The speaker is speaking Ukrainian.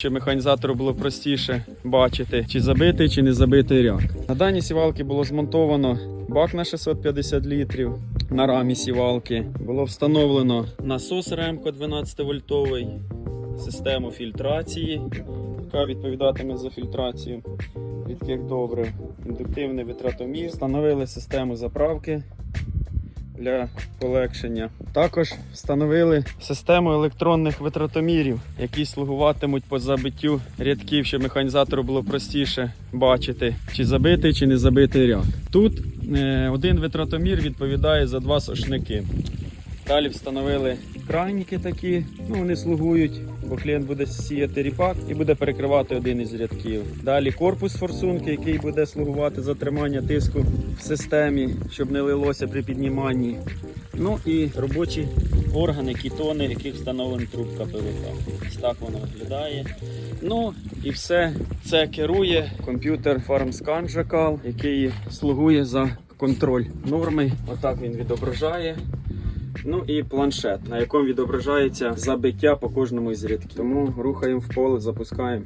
Щоб механізатору було простіше бачити, чи забитий, чи не забитий ряд. На даній сівалці було змонтовано бак на 650 літрів. На рамі сівалки було встановлено насос ремко 12 вольтовий, систему фільтрації, яка відповідатиме за фільтрацію рідких добрив, індуктивний витратомір. Встановили систему заправки для полегшення. Також встановили систему електронних витратомірів, які слугуватимуть по забиттю рядків, щоб механізатору було простіше бачити, чи забитий, чи не забитий ряд. Тут е, один витратомір відповідає за два сошники. Далі встановили крайніки такі, ну вони слугують, бо клієнт буде сіяти ріпак і буде перекривати один із рядків. Далі корпус форсунки, який буде слугувати за тримання тиску в системі, щоб не лилося при підніманні. Ну і робочі органи, кітони, яких встановлена трубка ПВХ. Ось так воно виглядає. Ну і все це керує комп'ютер FarmScan Jackal, який слугує за контроль норми. Отак він відображає. Ну і планшет, на якому відображається забиття по кожному із рядків. Тому рухаємо в поле, запускаємо.